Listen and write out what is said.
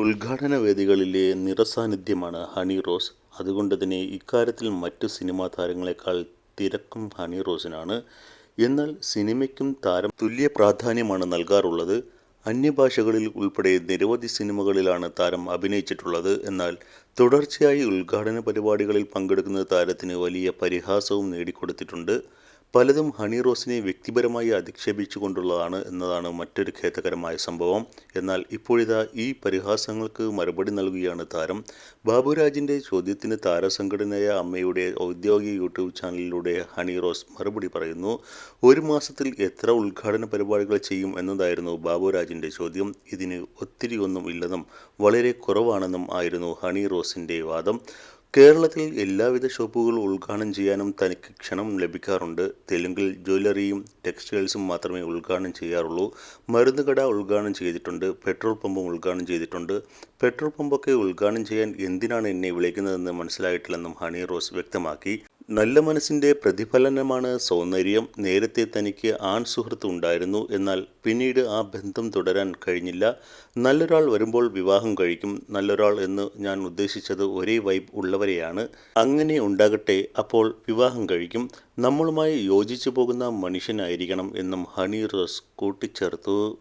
ഉദ്ഘാടന വേദികളിലെ നിറസാന്നിധ്യമാണ് ഹണി റോസ്. അതുകൊണ്ട് തന്നെ ഇക്കാര്യത്തിൽ മറ്റു സിനിമാ താരങ്ങളെക്കാൾ തിരക്കും ഹണി റോസിനാണ്. എന്നാൽ സിനിമയ്ക്കും താരം തുല്യ പ്രാധാന്യമാണ് നൽകാറുള്ളത്. അന്യഭാഷകളിൽ ഉൾപ്പെടെ നിരവധി സിനിമകളിലാണ് താരം അഭിനയിച്ചിട്ടുള്ളത്. എന്നാൽ തുടർച്ചയായി ഉദ്ഘാടന പരിപാടികളിൽ പങ്കെടുക്കുന്ന താരത്തിന് വലിയ പരിഹാസവും നേടിക്കൊടുത്തിട്ടുണ്ട്. പലതും ഹണി റോസിനെ വ്യക്തിപരമായി അധിക്ഷേപിച്ചുകൊണ്ടുള്ളതാണ് എന്നതാണ് മറ്റൊരു ഖേദകരമായ സംഭവം. എന്നാൽ ഇപ്പോഴിതാ ഈ പരിഹാസങ്ങൾക്ക് മറുപടി നൽകുകയാണ് താരം. ബാബുരാജിന്റെ ചോദ്യത്തിന് താരസംഘടനയായ അമ്മയുടെ ഔദ്യോഗിക യൂട്യൂബ് ചാനലിലൂടെ ഹണി റോസ് മറുപടി പറയുന്നു ഒരു മാസത്തിൽ എത്ര ഉദ്ഘാടന പരിപാടികൾ ചെയ്യും എന്നതായിരുന്നു ബാബുരാജിന്റെ ചോദ്യം. ഇതിന് ഒത്തിരി ഒന്നും ഇല്ലെന്നും വളരെ കുറവാണെന്നും ആയിരുന്നു ഹണി റോസിന്റെ വാദം. കേരളത്തിൽ എല്ലാവിധ ഷോപ്പുകളും ഉദ്ഘാടനം ചെയ്യാനും തനിക്ക് ക്ഷണം ലഭിക്കാറുണ്ട്. തെലുങ്കിൽ ജ്വല്ലറിയും ടെക്സ്റ്റൈൽസും മാത്രമേ ഉദ്ഘാടനം ചെയ്യാറുള്ളൂ. മരുന്ന് കട ഉദ്ഘാടനം ചെയ്തിട്ടുണ്ട്. പെട്രോൾ പമ്പും ഉദ്ഘാടനം ചെയ്തിട്ടുണ്ട്. പെട്രോൾ പമ്പൊക്കെ ഉദ്ഘാടനം ചെയ്യാൻ എന്തിനാണ് എന്നെ വിളിക്കുന്നതെന്ന് മനസ്സിലായിട്ടില്ലെന്നും ഹണി റോസ് വ്യക്തമാക്കി. നല്ല മനസ്സിന്റെ പ്രതിഫലനമാണ് സൗന്ദര്യം. നേരത്തെ തനിക്ക് ആൺ സുഹൃത്ത് ഉണ്ടായിരുന്നു. എന്നാൽ പിന്നീട് ആ ബന്ധം തുടരാൻ കഴിഞ്ഞില്ല. നല്ലൊരാൾ വരുമ്പോൾ വിവാഹം കഴിക്കും. നല്ലൊരാൾ എന്ന് ഞാൻ ഉദ്ദേശിച്ചത് ഒരേ വൈബ് ഉള്ളവരെയാണ്. അങ്ങനെ ഉണ്ടാകട്ടെ അപ്പോൾ വിവാഹം കഴിക്കും. നമ്മളുമായി യോജിച്ചു പോകുന്ന മനുഷ്യനായിരിക്കണം എന്നും ഹണി റോസ് കൂട്ടിച്ചേർത്തു.